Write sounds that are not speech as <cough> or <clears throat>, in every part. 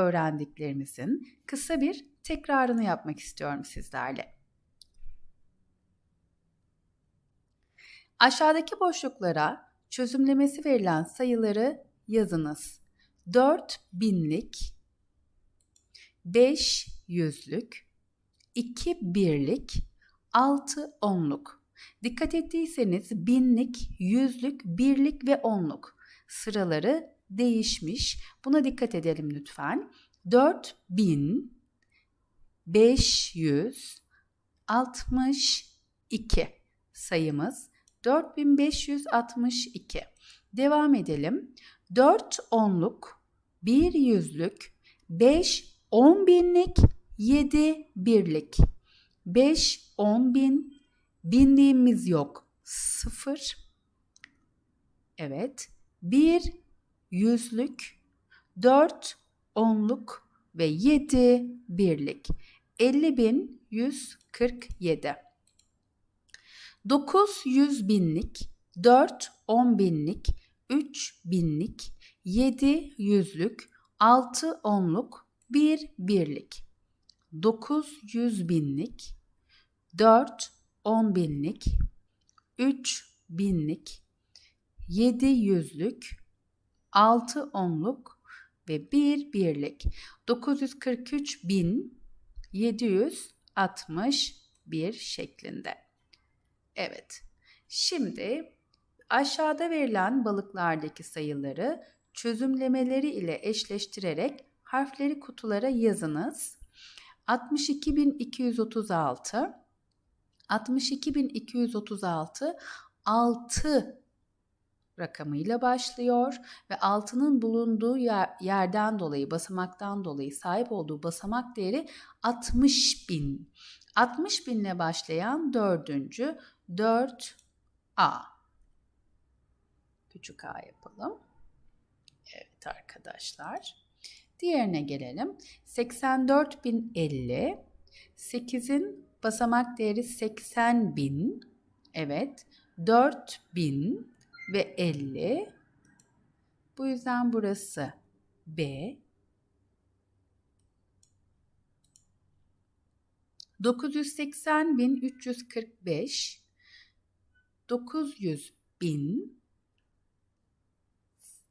öğrendiklerimizin kısa bir tekrarını yapmak istiyorum sizlerle. Aşağıdaki boşluklara çözümlemesi verilen sayıları yazınız. 4 binlik, 5 yüzlük, 2 birlik, 6 onluk. Dikkat ettiyseniz binlik, yüzlük, birlik ve onluk sıraları değişmiş. Buna dikkat edelim lütfen. 4000 562 sayımız 4562. Devam edelim. 4 onluk, 1 yüzlük, 5 on binlik, 7 birlik. 5 on bin, binliğimiz yok. 0. Evet. 1 yüzlük, 4 onluk ve 7 birlik. 50.147. 9 yüz binlik, 4 on binlik, 3 binlik, 7 yüzlük, 6 onluk, 1 birlik. 9 yüz binlik, 4 on binlik, 3 binlik, 7 yüzlük, 6 onluk ve 1 birlik. 943.761 şeklinde. Evet. Şimdi aşağıda verilen balıklardaki sayıları çözümlemeleri ile eşleştirerek harfleri kutulara yazınız. 62.236 62.236 6 rakamıyla başlıyor ve altının bulunduğu yer, yerden dolayı, basamaktan dolayı sahip olduğu basamak değeri 60 bin. 60 binle başlayan dördüncü 4A. Küçük A yapalım. Evet arkadaşlar. Diğerine gelelim. 84.050. 8'in basamak değeri 80.000. Evet. 4000 ve 50. Bu yüzden burası B. 980.345 900 bin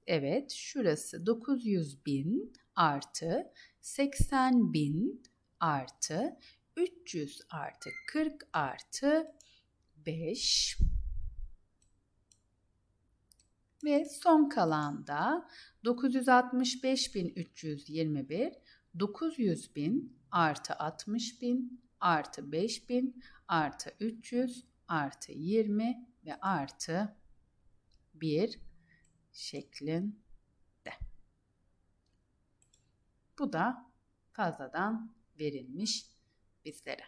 Evet şurası 900 bin artı 80 bin artı 300 artı 40 artı 5 ve son kalan da 965.321 900.000 artı 60.000 artı 5.000 artı 300 artı 20 ve artı 1 şeklinde. Bu da fazladan verilmiş bizlere.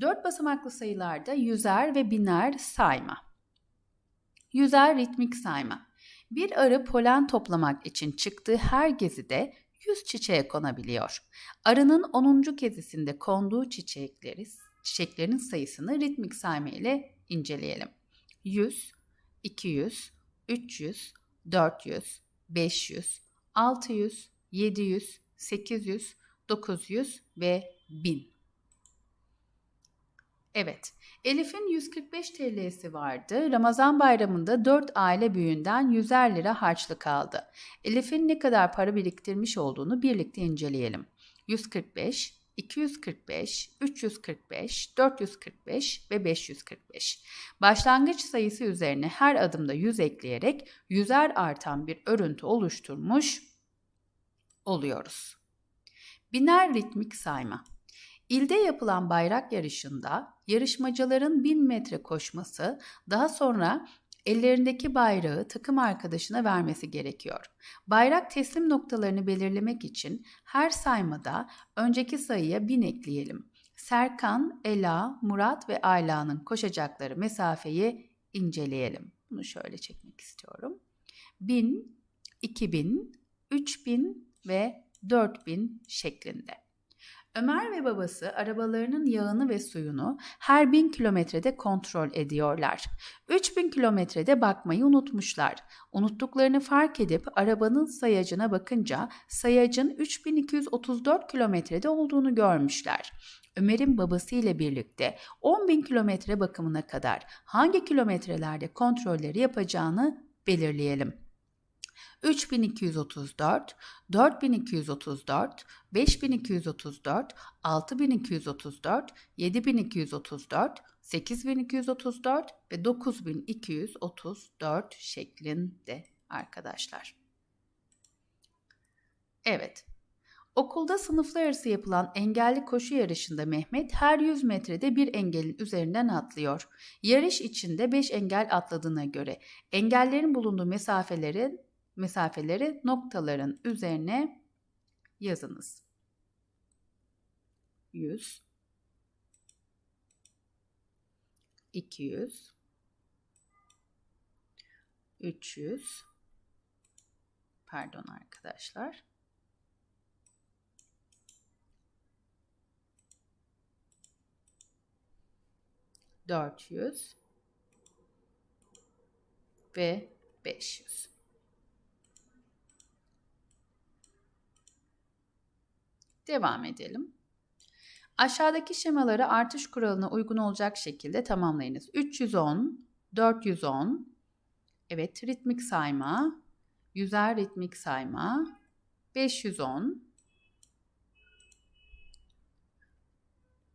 Dört basamaklı sayılarda yüzer ve biner sayma. Yüzer ritmik sayma. Bir arı polen toplamak için çıktığı her gezide 100 çiçeğe konabiliyor. Arının 10. gezisinde konduğu çiçekleri, çiçeklerin sayısını ritmik sayma ile inceleyelim. 100, 200, 300, 400, 500, 600, 700, 800, 900 ve 1000. Evet, Elif'in 145 TL'si vardı. Ramazan bayramında 4 aile büyüğünden 100'er lira harçlık aldı. Elif'in ne kadar para biriktirmiş olduğunu birlikte inceleyelim. 145, 245, 345, 445 ve 545. Başlangıç sayısı üzerine her adımda 100 ekleyerek yüzer artan bir örüntü oluşturmuş oluyoruz. Biner ritmik sayma. İlde yapılan bayrak yarışında yarışmacıların 1000 metre koşması, daha sonra ellerindeki bayrağı takım arkadaşına vermesi gerekiyor. Bayrak teslim noktalarını belirlemek için her saymada önceki sayıya 1000 ekleyelim. Serkan, Ela, Murat ve Ayla'nın koşacakları mesafeyi inceleyelim. Bunu şöyle çekmek istiyorum. 1000, 2000, 3000 ve 4000 şeklinde. Ömer ve babası arabalarının yağını ve suyunu her bin kilometrede kontrol ediyorlar. 3000 kilometrede bakmayı unutmuşlar. Unuttuklarını fark edip arabanın sayacına bakınca sayacın 3234 kilometrede olduğunu görmüşler. Ömer'in babası ile birlikte 10.000 kilometre bakımına kadar hangi kilometrelerde kontrolleri yapacağını belirleyelim. 3234, 4234, 5234, 6234, 7234, 8234 ve 9234 şeklinde arkadaşlar. Evet. Okulda sınıflar arası yapılan engelli koşu yarışında Mehmet her 100 metrede bir engelin üzerinden atlıyor. Yarış içinde 5 engel atladığına göre engellerin bulunduğu mesafelerin mesafeleri noktaların üzerine yazınız. 100 200 300 pardon arkadaşlar 400 ve 500. Devam edelim. Aşağıdaki şemaları artış kuralına uygun olacak şekilde tamamlayınız. 310, 410, evet ritmik sayma, yüzer ritmik sayma, 510,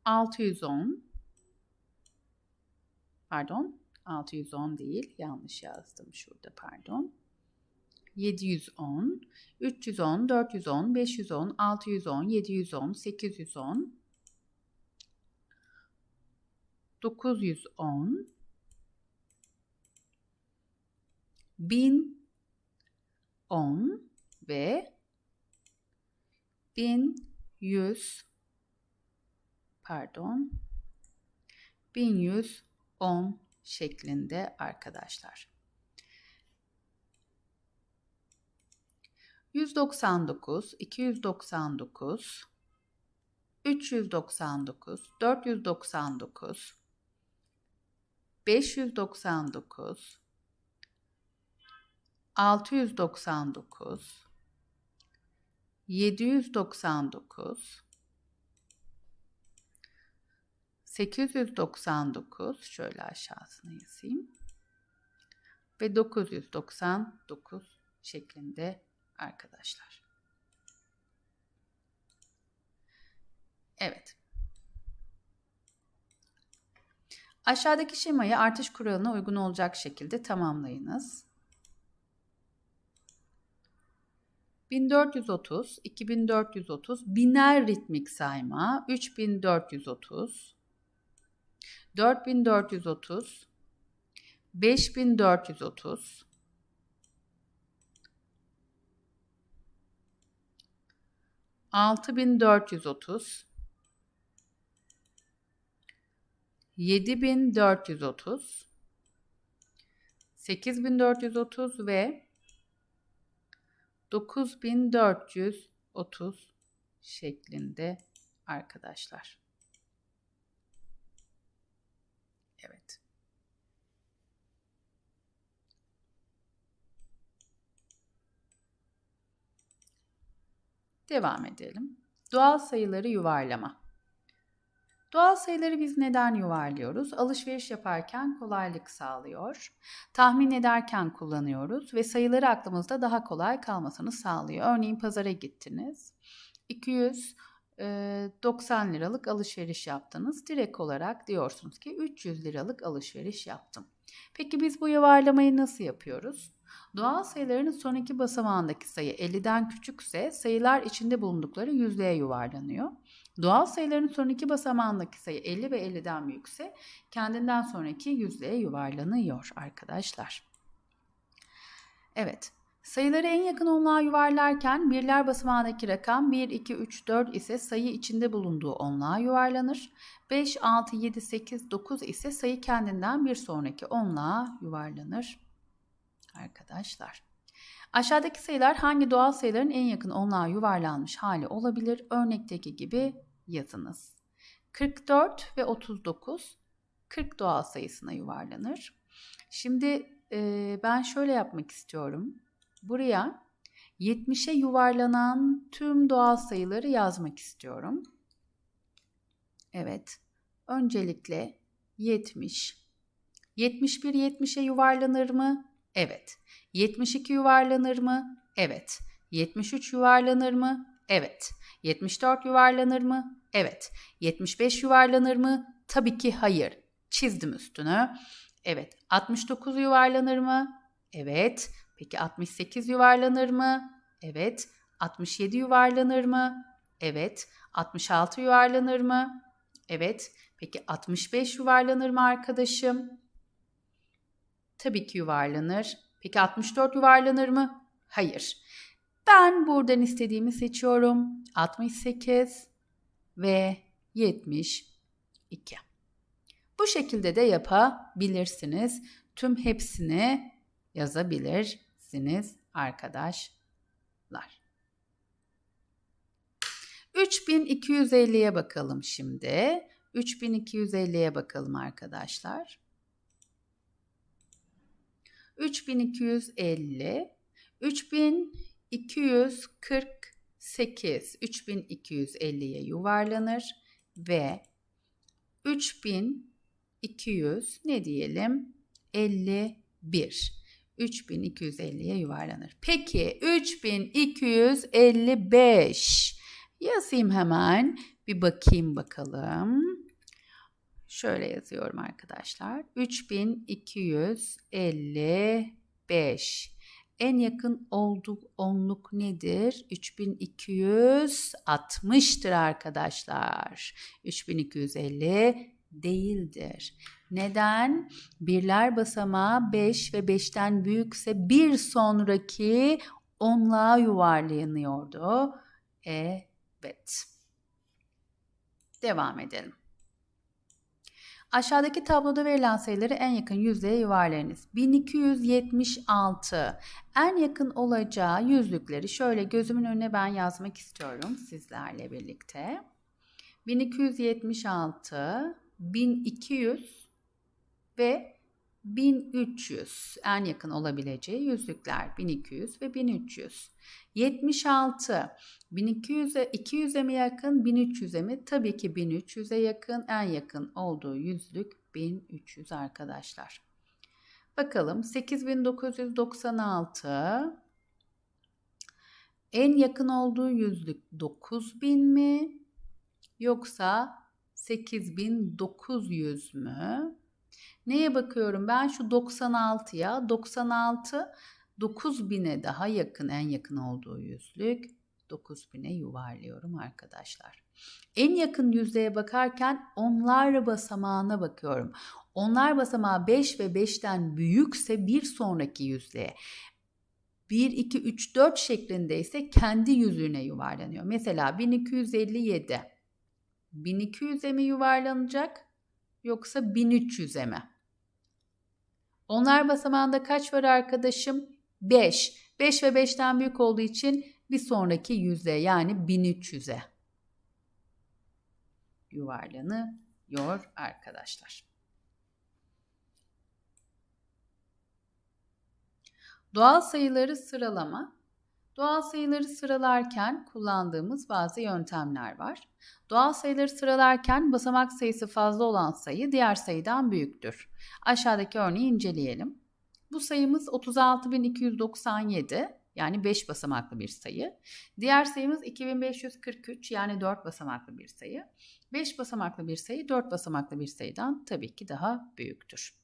610, pardon 610 değil yanlış yazdım şurada pardon. 710, 310, 410, 510, 610, 710, 810, 910, 1010 ve 1100 pardon 1110 şeklinde arkadaşlar. 199, 299, 399, 499, 599, 699, 799, 899 şöyle aşağısına yazayım ve 999 şeklinde arkadaşlar. Evet. Aşağıdaki şemayı artış kuralına uygun olacak şekilde tamamlayınız. 1430, 2430, biner ritmik sayma, 3430, 4430, 5430, 6430 7430 8430 ve 9430 şeklinde arkadaşlar. Evet. Devam edelim. Doğal sayıları yuvarlama. Doğal sayıları biz neden yuvarlıyoruz? Alışveriş yaparken kolaylık sağlıyor. Tahmin ederken kullanıyoruz ve sayıları aklımızda daha kolay kalmasını sağlıyor. Örneğin pazara gittiniz. 290 liralık alışveriş yaptınız. Direkt olarak diyorsunuz ki 300 liralık alışveriş yaptım. Peki biz bu yuvarlamayı nasıl yapıyoruz? Doğal sayıların son iki basamağındaki sayı 50'den küçükse sayılar içinde bulundukları yüzlüğe yuvarlanıyor. Doğal sayıların son iki basamağındaki sayı 50 ve 50'den büyükse kendinden sonraki yüzlüğe yuvarlanıyor arkadaşlar. Evet. Sayıları en yakın onluğa yuvarlarken birler basamağındaki rakam 1, 2, 3, 4 ise sayı içinde bulunduğu onluğa yuvarlanır. 5, 6, 7, 8, 9 ise sayı kendinden bir sonraki onluğa yuvarlanır arkadaşlar. Aşağıdaki sayılar hangi doğal sayıların en yakın onluğa yuvarlanmış hali olabilir? Örnekteki gibi yazınız. 44 ve 39 40 doğal sayısına yuvarlanır. Şimdi e, ben şöyle yapmak istiyorum. Buraya 70'e yuvarlanan tüm doğal sayıları yazmak istiyorum. Evet. Öncelikle 70. 71 70'e yuvarlanır mı? Evet. 72 yuvarlanır mı? Evet. 73 yuvarlanır mı? Evet. 74 yuvarlanır mı? Evet. 75 yuvarlanır mı? Tabii ki hayır. Çizdim üstünü. Evet. 69 yuvarlanır mı? Evet. Peki 68 yuvarlanır mı? Evet. 67 yuvarlanır mı? Evet. 66 yuvarlanır mı? Evet. Peki 65 yuvarlanır mı arkadaşım? Tabii ki yuvarlanır. Peki 64 yuvarlanır mı? Hayır. Ben buradan istediğimi seçiyorum. 68 ve 72. Bu şekilde de yapabilirsiniz. Tüm hepsini yazabilirsiniz arkadaşlar. 3250'ye bakalım şimdi. 3250'ye bakalım arkadaşlar. 3250 3248 3250'ye yuvarlanır ve 3200 ne diyelim 51 3250'ye yuvarlanır. Peki 3255 yazayım hemen bir bakayım bakalım. Şöyle yazıyorum arkadaşlar. 3255. En yakın olduk onluk nedir? 3260'tır arkadaşlar. 3250 değildir. Neden? Birler basamağı 5 ve 5'ten büyükse bir sonraki onluğa yuvarlanıyordu. Evet. Devam edelim. Aşağıdaki tabloda verilen sayıları en yakın yüzdeye yuvarlayınız. 1276 en yakın olacağı yüzlükleri şöyle gözümün önüne ben yazmak istiyorum sizlerle birlikte. 1276, 1200 ve 1300 en yakın olabileceği yüzlükler 1200 ve 1300. 76 1200'e 200'e mi yakın 1300'e mi? Tabii ki 1300'e yakın en yakın olduğu yüzlük 1300 arkadaşlar. Bakalım 8996 en yakın olduğu yüzlük 9000 mi yoksa 8900 mü? Neye bakıyorum ben? Şu 96'ya. 96 9000'e daha yakın en yakın olduğu yüzlük 9000'e yuvarlıyorum arkadaşlar. En yakın yüzdeye bakarken onlar basamağına bakıyorum. Onlar basamağı 5 ve 5'ten büyükse bir sonraki yüzlüğe 1, 2, 3, 4 şeklinde ise kendi yüzüğüne yuvarlanıyor. Mesela 1257. 1200'e mi yuvarlanacak yoksa 1300'e mi? Onlar basamağında kaç var arkadaşım? 5. 5 ve 5'ten büyük olduğu için bir sonraki yüzde yani 1300'e yuvarlanıyor arkadaşlar. Doğal sayıları sıralama. Doğal sayıları sıralarken kullandığımız bazı yöntemler var. Doğal sayıları sıralarken basamak sayısı fazla olan sayı diğer sayıdan büyüktür. Aşağıdaki örneği inceleyelim. Bu sayımız 36.297 yani 5 basamaklı bir sayı. Diğer sayımız 2543 yani 4 basamaklı bir sayı. 5 basamaklı bir sayı 4 basamaklı bir sayıdan tabii ki daha büyüktür.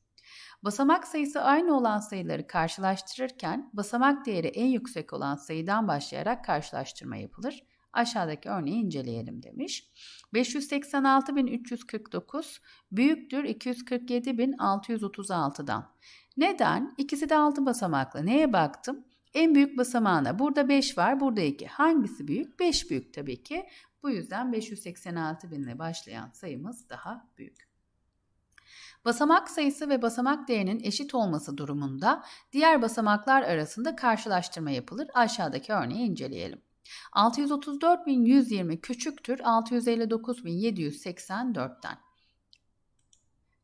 Basamak sayısı aynı olan sayıları karşılaştırırken basamak değeri en yüksek olan sayıdan başlayarak karşılaştırma yapılır. Aşağıdaki örneği inceleyelim demiş. 586.349 büyüktür 247.636'dan. Neden? İkisi de 6 basamaklı. Neye baktım? En büyük basamağına burada 5 var, burada 2. Hangisi büyük? 5 büyük tabii ki. Bu yüzden 586 bin ile başlayan sayımız daha büyük. Basamak sayısı ve basamak değerinin eşit olması durumunda diğer basamaklar arasında karşılaştırma yapılır. Aşağıdaki örneği inceleyelim. 634.120 küçüktür 659.784'ten.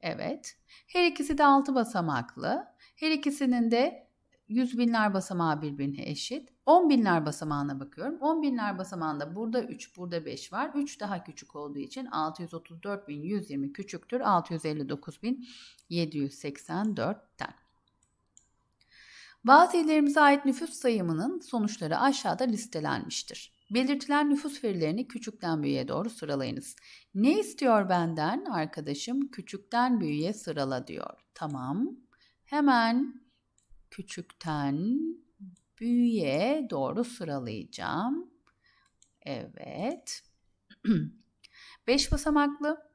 Evet. Her ikisi de 6 basamaklı. Her ikisinin de yüz binler basamağı birbirine eşit. 10 binler basamağına bakıyorum. 10 binler basamağında burada 3, burada 5 var. 3 daha küçük olduğu için 634.120 küçüktür 659.784'ten. Bazı illerimize ait nüfus sayımının sonuçları aşağıda listelenmiştir. Belirtilen nüfus verilerini küçükten büyüğe doğru sıralayınız. Ne istiyor benden arkadaşım? Küçükten büyüğe sırala diyor. Tamam. Hemen küçükten büyüğe doğru sıralayacağım. Evet. <clears throat> 5 basamaklı,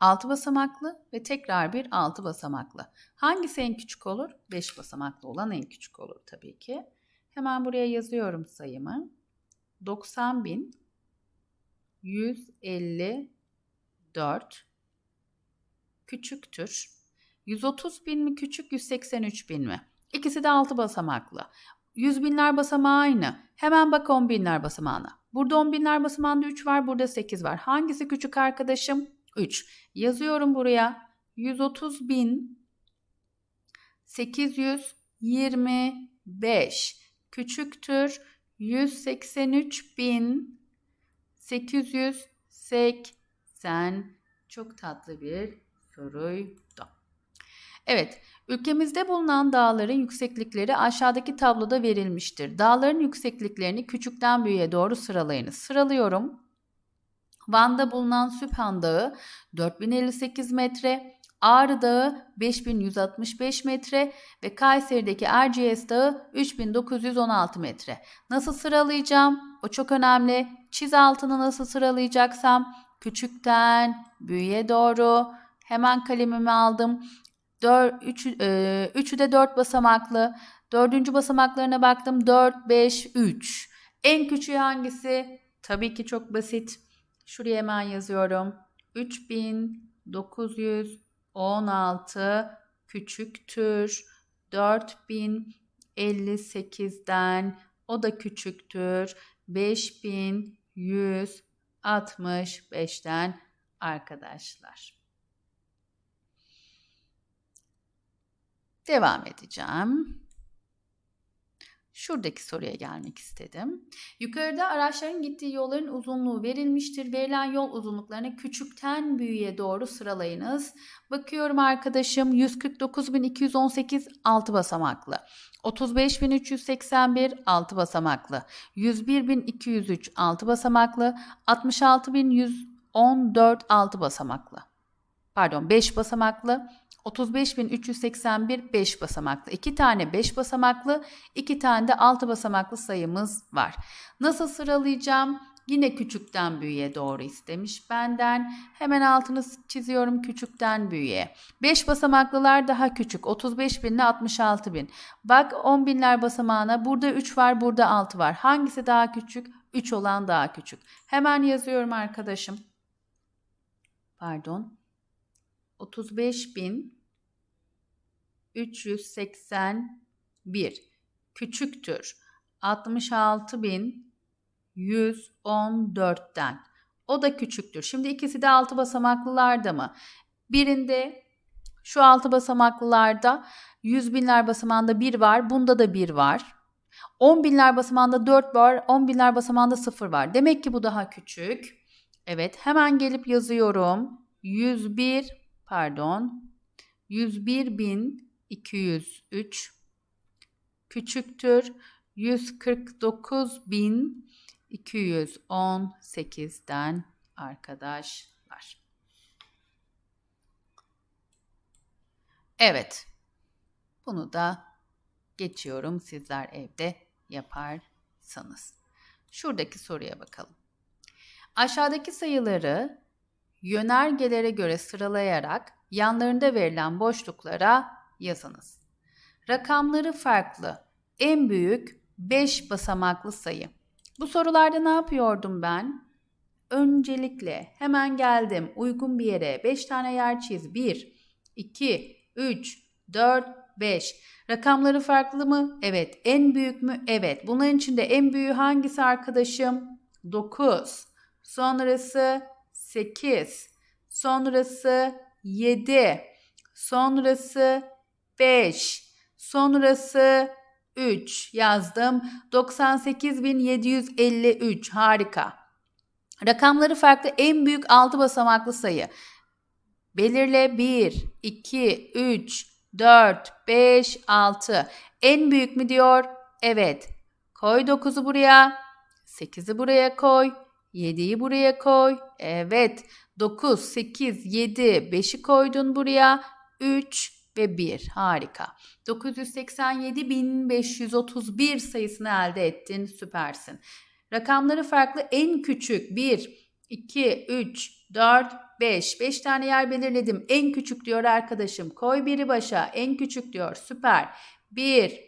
6 basamaklı ve tekrar bir 6 basamaklı. Hangisi en küçük olur? 5 basamaklı olan en küçük olur tabii ki. Hemen buraya yazıyorum sayımı. 90.154 küçüktür. 130 bin mi küçük 183 bin mi? İkisi de 6 basamaklı. 100 binler basamağı aynı. Hemen bak 10 binler basamağına. Burada 10 binler basamağında 3 var, burada 8 var. Hangisi küçük arkadaşım? 3. Yazıyorum buraya. 130 bin 825 küçüktür 183 bin 880 çok tatlı bir soruydu. Evet, ülkemizde bulunan dağların yükseklikleri aşağıdaki tabloda verilmiştir. Dağların yüksekliklerini küçükten büyüğe doğru sıralayınız. Sıralıyorum. Van'da bulunan Süphan Dağı 4058 metre, Ağrı Dağı 5165 metre ve Kayseri'deki Erciyes Dağı 3916 metre. Nasıl sıralayacağım? O çok önemli. Çiz altını nasıl sıralayacaksam küçükten büyüğe doğru hemen kalemimi aldım. Dör, üç, e, üçü de 4 basamaklı. Dördüncü basamaklarına baktım. 4, 5, 3. En küçüğü hangisi? Tabii ki çok basit. Şuraya hemen yazıyorum. 3916 küçüktür. 4058'den o da küçüktür. 5165'ten arkadaşlar. Devam edeceğim. Şuradaki soruya gelmek istedim. Yukarıda araçların gittiği yolların uzunluğu verilmiştir. Verilen yol uzunluklarını küçükten büyüğe doğru sıralayınız. Bakıyorum arkadaşım 149.218 6 basamaklı. 35.381 6 basamaklı. 101.203 6 basamaklı. 66.114 6 basamaklı. Pardon 5 basamaklı. 35.381 5 basamaklı. 2 tane 5 basamaklı, 2 tane de 6 basamaklı sayımız var. Nasıl sıralayacağım? Yine küçükten büyüğe doğru istemiş benden. Hemen altını çiziyorum küçükten büyüğe. 5 basamaklılar daha küçük. 35 bin ile 66 bin. Bak 10 binler basamağına burada 3 var burada 6 var. Hangisi daha küçük? 3 olan daha küçük. Hemen yazıyorum arkadaşım. Pardon. 35 bin 381 küçüktür 66.114'ten. O da küçüktür. Şimdi ikisi de altı basamaklılarda mı? Birinde şu altı basamaklılarda 100 binler basamağında 1 var. Bunda da 1 var. 10 binler basamağında 4 var. 10 binler basamağında 0 var. Demek ki bu daha küçük. Evet hemen gelip yazıyorum. 101 pardon 101 bin 203 küçüktür 149.218'den arkadaşlar. Evet. Bunu da geçiyorum sizler evde yaparsanız. Şuradaki soruya bakalım. Aşağıdaki sayıları yönergelere göre sıralayarak yanlarında verilen boşluklara yazınız. Rakamları farklı. En büyük 5 basamaklı sayı. Bu sorularda ne yapıyordum ben? Öncelikle hemen geldim uygun bir yere 5 tane yer çiz. 1, 2, 3, 4, 5. Rakamları farklı mı? Evet. En büyük mü? Evet. Bunların içinde en büyüğü hangisi arkadaşım? 9. Sonrası 8. Sonrası 7. Sonrası 5. Sonrası 3 yazdım. 98.753 harika. Rakamları farklı en büyük 6 basamaklı sayı. Belirle 1, 2, 3, 4, 5, 6. En büyük mü diyor? Evet. Koy 9'u buraya. 8'i buraya koy. 7'yi buraya koy. Evet. 9, 8, 7, 5'i koydun buraya. 3 ve 1. Harika. 987.531 sayısını elde ettin. Süpersin. Rakamları farklı en küçük 1, 2, 3, 4, 5. 5 tane yer belirledim. En küçük diyor arkadaşım. Koy biri başa. En küçük diyor. Süper. 1,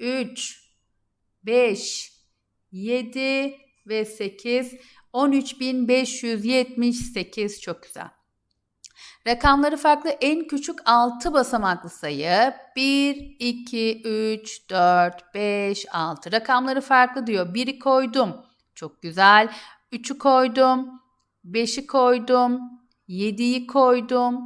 3, 5, 7 ve 8. 13.578 çok güzel. Rakamları farklı en küçük 6 basamaklı sayı 1, 2, 3, 4, 5, 6. Rakamları farklı diyor. 1'i koydum. Çok güzel. 3'ü koydum. 5'i koydum. 7'yi koydum.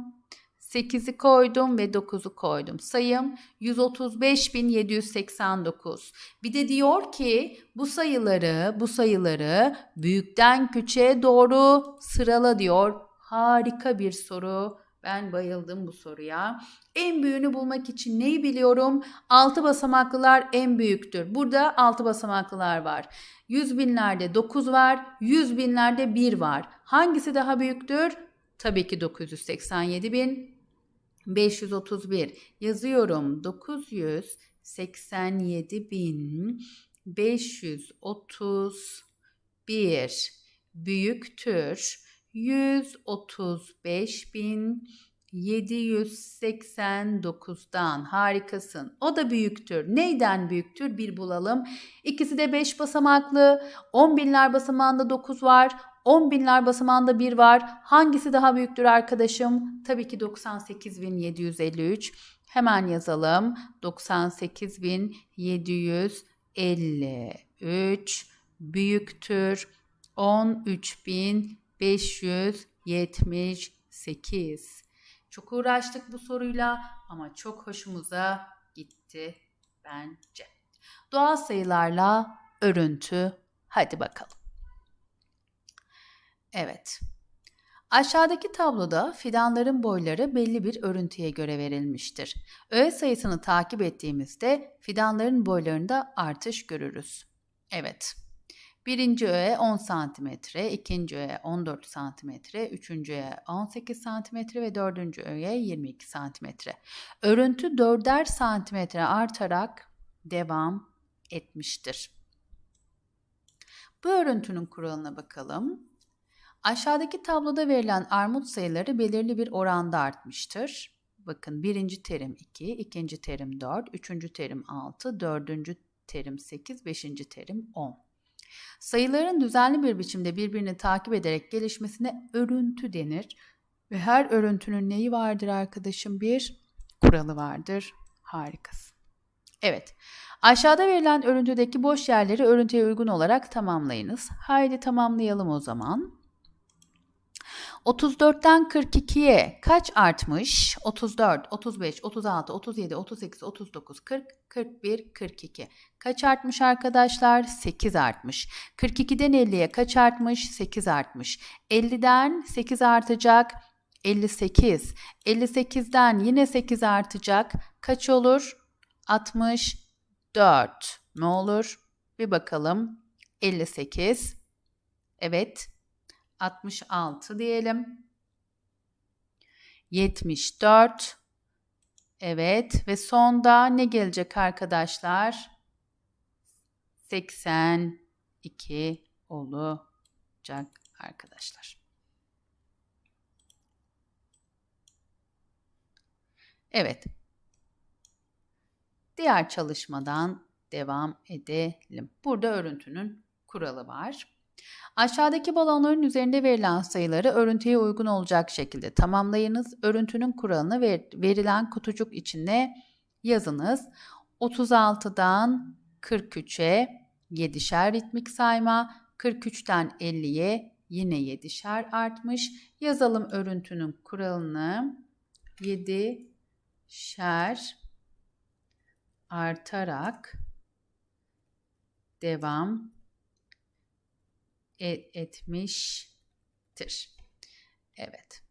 8'i koydum ve 9'u koydum. Sayım 135.789. Bir de diyor ki bu sayıları, bu sayıları büyükten küçüğe doğru sırala diyor. Harika bir soru. Ben bayıldım bu soruya. En büyüğünü bulmak için neyi biliyorum? 6 basamaklılar en büyüktür. Burada 6 basamaklılar var. 100 binlerde 9 var, 100 binlerde 1 var. Hangisi daha büyüktür? Tabii ki 987 bin. 531 yazıyorum 987 bin 531 büyüktür 135 bin 789'dan harikasın. O da büyüktür. Neyden büyüktür? Bir bulalım. İkisi de 5 basamaklı. 10 binler basamağında 9 var. 10 binler basamağında 1 var. Hangisi daha büyüktür arkadaşım? Tabii ki 98.753. Hemen yazalım. 98.753 büyüktür. 13.578. Çok uğraştık bu soruyla ama çok hoşumuza gitti bence. Doğal sayılarla örüntü. Hadi bakalım. Evet. Aşağıdaki tabloda fidanların boyları belli bir örüntüye göre verilmiştir. Öğe sayısını takip ettiğimizde fidanların boylarında artış görürüz. Evet. Birinci öğe 10 cm, ikinci öğe 14 cm, üçüncü öğe 18 cm ve dördüncü öğe 22 cm. Örüntü 4'er santimetre artarak devam etmiştir. Bu örüntünün kuralına bakalım. Aşağıdaki tabloda verilen armut sayıları belirli bir oranda artmıştır. Bakın birinci terim 2, ikinci terim 4, üçüncü terim 6, dördüncü terim 8, beşinci terim 10. Sayıların düzenli bir biçimde birbirini takip ederek gelişmesine örüntü denir. Ve her örüntünün neyi vardır arkadaşım? Bir kuralı vardır. Harikasın. Evet. Aşağıda verilen örüntüdeki boş yerleri örüntüye uygun olarak tamamlayınız. Haydi tamamlayalım o zaman. 34'ten 42'ye kaç artmış? 34, 35, 36, 37, 38, 39, 40, 41, 42. Kaç artmış arkadaşlar? 8 artmış. 42'den 50'ye kaç artmış? 8 artmış. 50'den 8 artacak. 58. 58'den yine 8 artacak. Kaç olur? 64. Ne olur? Bir bakalım. 58. Evet. 66 diyelim. 74. Evet ve sonda ne gelecek arkadaşlar? 82 olacak arkadaşlar. Evet. Diğer çalışmadan devam edelim. Burada örüntünün kuralı var. Aşağıdaki balonların üzerinde verilen sayıları örüntüye uygun olacak şekilde tamamlayınız. Örüntünün kuralını ver, verilen kutucuk içine Yazınız 36'dan 43'e 7'şer ritmik sayma, 43'ten 50'ye yine 7'şer artmış. Yazalım örüntünün kuralını. 7'şer artarak devam et, etmiştir. Evet.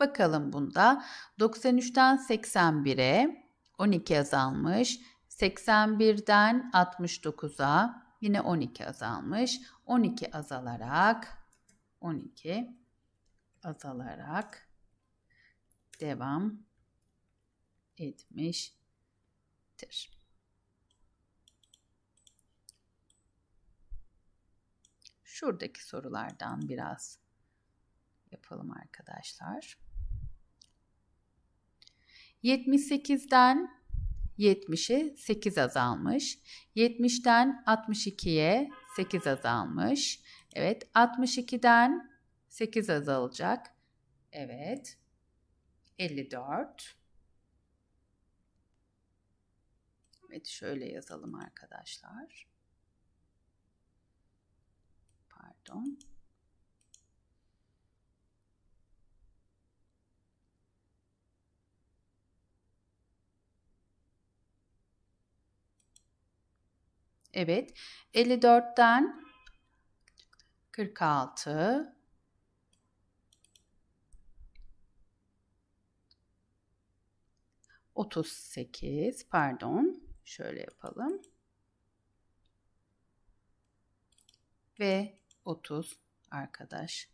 Bakalım bunda 93'ten 81'e 12 azalmış. 81'den 69'a yine 12 azalmış. 12 azalarak 12 azalarak devam etmiştir. Şuradaki sorulardan biraz yapalım arkadaşlar. 78'den 70'e 8 azalmış. 70'ten 62'ye 8 azalmış. Evet, 62'den 8 azalacak. Evet. 54. Evet, şöyle yazalım arkadaşlar. Pardon. Evet. 54'ten 46 38 pardon şöyle yapalım ve 30 arkadaş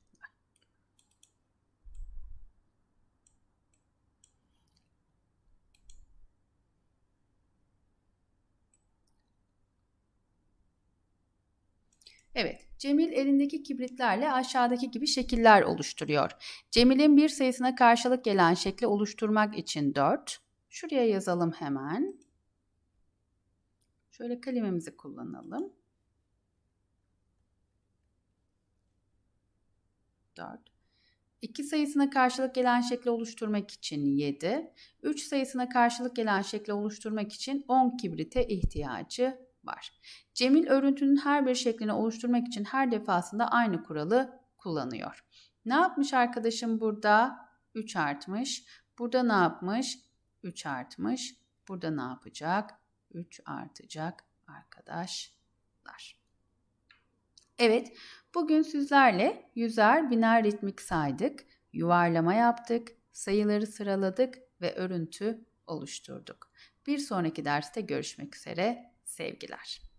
Evet, Cemil elindeki kibritlerle aşağıdaki gibi şekiller oluşturuyor. Cemil'in bir sayısına karşılık gelen şekli oluşturmak için 4. Şuraya yazalım hemen. Şöyle kalemimizi kullanalım. 4. 2 sayısına karşılık gelen şekli oluşturmak için 7. 3 sayısına karşılık gelen şekli oluşturmak için 10 kibrite ihtiyacı var. Cemil örüntünün her bir şeklini oluşturmak için her defasında aynı kuralı kullanıyor. Ne yapmış arkadaşım burada? 3 artmış. Burada ne yapmış? 3 artmış. Burada ne yapacak? 3 artacak arkadaşlar. Evet, bugün sizlerle yüzer biner ritmik saydık, yuvarlama yaptık, sayıları sıraladık ve örüntü oluşturduk. Bir sonraki derste görüşmek üzere. Sevgiler.